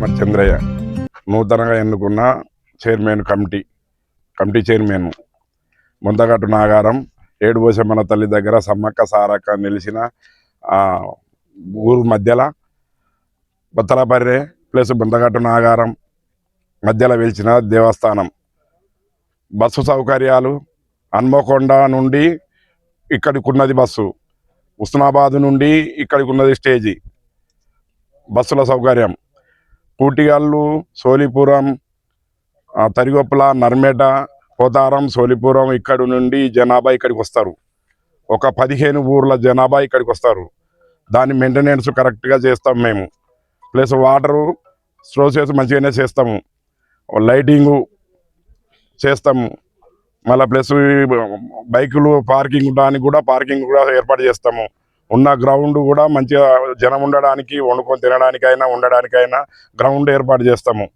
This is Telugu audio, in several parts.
మరి చంద్రయ్య నూతనంగా ఎన్నుకున్న chairman committee committee chairman Mundagattu Nagaram ఏడుబోసమ్మన తల్లి దగ్గర సమ్మక్క సారక్క నిలిచిన ఊరు మధ్యలో బత్తలపర్రె ప్లస్ ముందగట్టు నాగారం మధ్యలో వెలిచిన దేవస్థానం. బస్సు సౌకర్యాలు హన్మకొండ నుండి ఇక్కడికి ఉన్నది బస్సు ఉస్నాబాద్ నుండి ఇక్కడికి ఉన్నది స్టేజీ. బస్సుల సౌకర్యం. పూటిగల్లు సోలిపురం తరిగొప్పల నర్మేట పోతారం సోలిపురం ఇక్కడి నుండి జనాభా ఇక్కడికి వస్తారు. ఒక పదిహేను ఊర్ల జనాభా ఇక్కడికి వస్తారు. దాని మెయింటెనెన్స్ కరెక్ట్గా చేస్తాం మేము. ప్లస్ వాటరు స్ట్రోసెస్ మంచిగానే చేస్తాము. లైటింగు చేస్తాము. మళ్ళీ ప్లస్ బైకులు పార్కింగ్ దానికి కూడా పార్కింగ్ కూడా ఏర్పాటు చేస్తాము. ఉన్న గ్రౌండ్ కూడా మంచిగా జనం ఉండడానికి వండుకొని తినడానికైనా ఉండడానికైనా గ్రౌండ్ ఏర్పాటు చేస్తాము.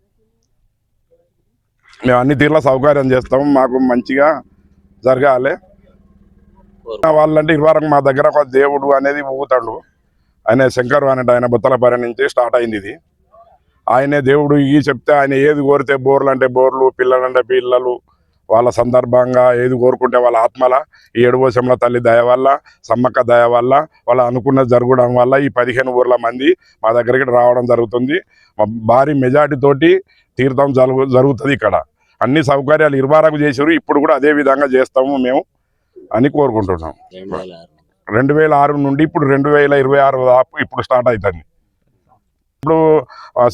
మేము అన్ని తీర్ల సౌకర్యం చేస్తాము. మాకు మంచిగా జరగాలి. వాళ్ళంటే ఇరువరకు మా దగ్గర ఒక దేవుడు అనేది ఊగుతాడు. ఆయన శంకరు అనేట ఆయన బుత్తలపరి నుంచి స్టార్ట్ అయింది ఇది. ఆయనే దేవుడు ఈ చెప్తే ఆయన ఏది కోరితే బోర్లు అంటే బోర్లు పిల్లలు అంటే పిల్లలు వాళ్ళ సందర్భంగా ఏది కోరుకుంటే వాళ్ళ ఆత్మల ఈ ఏడుపోసంల తల్లి దయ వల్ల సమ్మక్క దయ వల్ల వాళ్ళ అనుకున్న జరగడం వల్ల ఈ పదిహేను ఊర్ల మంది మా దగ్గరికి రావడం జరుగుతుంది. భారీ మెజార్టీతోటి తీర్థం జరుగు జరుగుతుంది ఇక్కడ. అన్ని సౌకర్యాలు ఇరువారకు చేసారు ఇప్పుడు కూడా అదే విధంగా చేస్తాము మేము అని కోరుకుంటున్నాం. రెండు వేల ఆరు నుండి ఇప్పుడు రెండు వేల ఇరవై ఆరు దాపు ఇప్పుడు స్టార్ట్ అవుతుంది ఇప్పుడు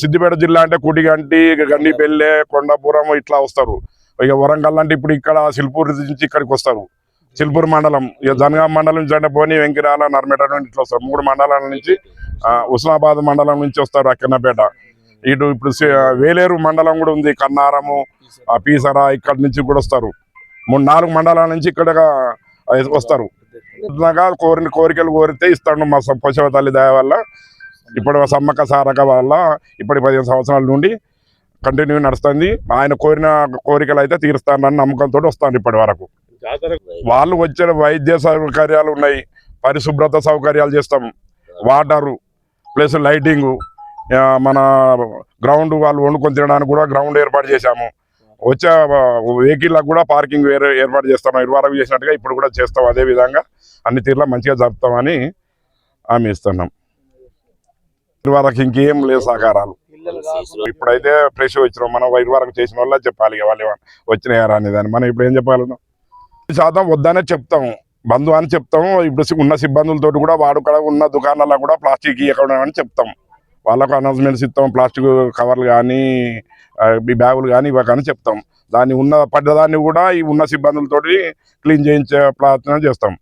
సిద్దిపేట జిల్లా అంటే కుటిగంటి గండిపల్లె కొండాపురం ఇట్లా వస్తారు. ఇక వరంగల్ అంటే ఇప్పుడు ఇక్కడ సిల్పూర్ నుంచి ఇక్కడికి వస్తారు సిల్పూర్ మండలం ఇక జనగాం మండలం నుంచి అంటే పోనీ వెంకిరాల నర్మేట నుండి ఇట్లా వస్తారు. మూడు మండలాల నుంచి ఉస్మాబాద్ మండలం నుంచి వస్తారు అక్కన్నపేట ఇటు ఇప్పుడు వేలేరు మండలం కూడా ఉంది కన్నారము ఆ పీసరా ఇక్కడి నుంచి కూడా వస్తారు. మూడు నాలుగు మండలాల నుంచి ఇక్కడ వస్తారు. కోరిన కోరికలు కోరితే ఇస్తాడు మా పశువ తల్లి దయ వల్ల ఇప్పుడు సమ్మక్క సారక వల్ల ఇప్పటి పదిహేను సంవత్సరాల నుండి కంటిన్యూ నడుస్తుంది. ఆయన కోరిన కోరికలు అయితే తీరుస్తానని నమ్మకంతో వస్తాను ఇప్పటి వరకు. వాళ్ళు వచ్చిన వైద్య సౌకర్యాలు ఉన్నాయి. పరిశుభ్రత సౌకర్యాలు చేస్తాం. వాటరు ప్లస్ లైటింగు మన గ్రౌండ్ వాళ్ళు వండుకొని తినడానికి కూడా గ్రౌండ్ ఏర్పాటు చేశాము. వచ్చే వెహికల్లకు కూడా పార్కింగ్ వేరే ఏర్పాటు చేస్తాం ఇరువరకు చేసినట్టుగా ఇప్పుడు కూడా చేస్తాం. అదే విధంగా అన్ని తీర్లా మంచిగా జరుపుతామని హామీ ఇస్తున్నాం. ఇరువరకు ఇంకేం లేదు సహకారాలు. ఇప్పుడైతే ఫ్రెష్ వచ్చినాం మనం ఇరువరకు చేసిన వాళ్ళ చెప్పాలి వాళ్ళు వచ్చినాయారా అనేది అని మనం ఇప్పుడు ఏం చెప్పాలి శాతం వద్దనే చెప్తాం. బంధు అని చెప్తాం. ఇప్పుడు ఉన్న సిబ్బందులతో కూడా వాడుకడ ఉన్న దుకాణాల్లో కూడా ప్లాస్టిక్ ఇవ్వడం అని చెప్తాం. వాళ్ళకు అనౌన్స్మెంట్స్ ఇస్తాం. ప్లాస్టిక్ కవర్లు కానీ ఈ బ్యాగులు కానీ ఇవ్వకని చెప్తాం. దాన్ని ఉన్న పడ్డదాన్ని కూడా ఈ ఉన్న సిబ్బందులతోటి క్లీన్ చేయించే ప్రయత్నం చేస్తాం.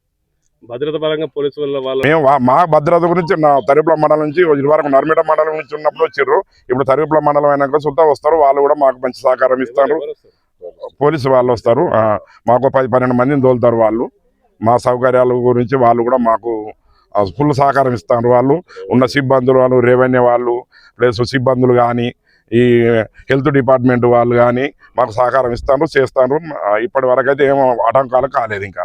భద్రత పరంగా పోలీసు వల్ల వాళ్ళ మేము మా భద్రత గురించి నా తరిపుల మండలం నుంచి ఇదివరకు నర్మిట మండలం నుంచి ఉన్నప్పుడు వచ్చిర్రు. ఇప్పుడు తరిపుల మండలం అయినాక సుల్తా వస్తారు. వాళ్ళు కూడా మాకు మంచి సహకారం ఇస్తారు? పోలీసు వాళ్ళు వస్తారు. మాకు పది పన్నెండు మందిని తోలుతారు వాళ్ళు. మా సౌకర్యాల గురించి వాళ్ళు కూడా మాకు ఫుల్ సహకారం ఇస్తారు వాళ్ళు. ఉన్న సిబ్బందులు వాళ్ళు రెవెన్యూ వాళ్ళు ప్లస్ సిబ్బందులు కానీ ఈ హెల్త్ డిపార్ట్మెంట్ వాళ్ళు కానీ మాకు సహకారం ఇస్తారు చేస్తారు. ఇప్పటి వరకు అయితే ఏమో ఆటంకాలు కాలేదు ఇంకా.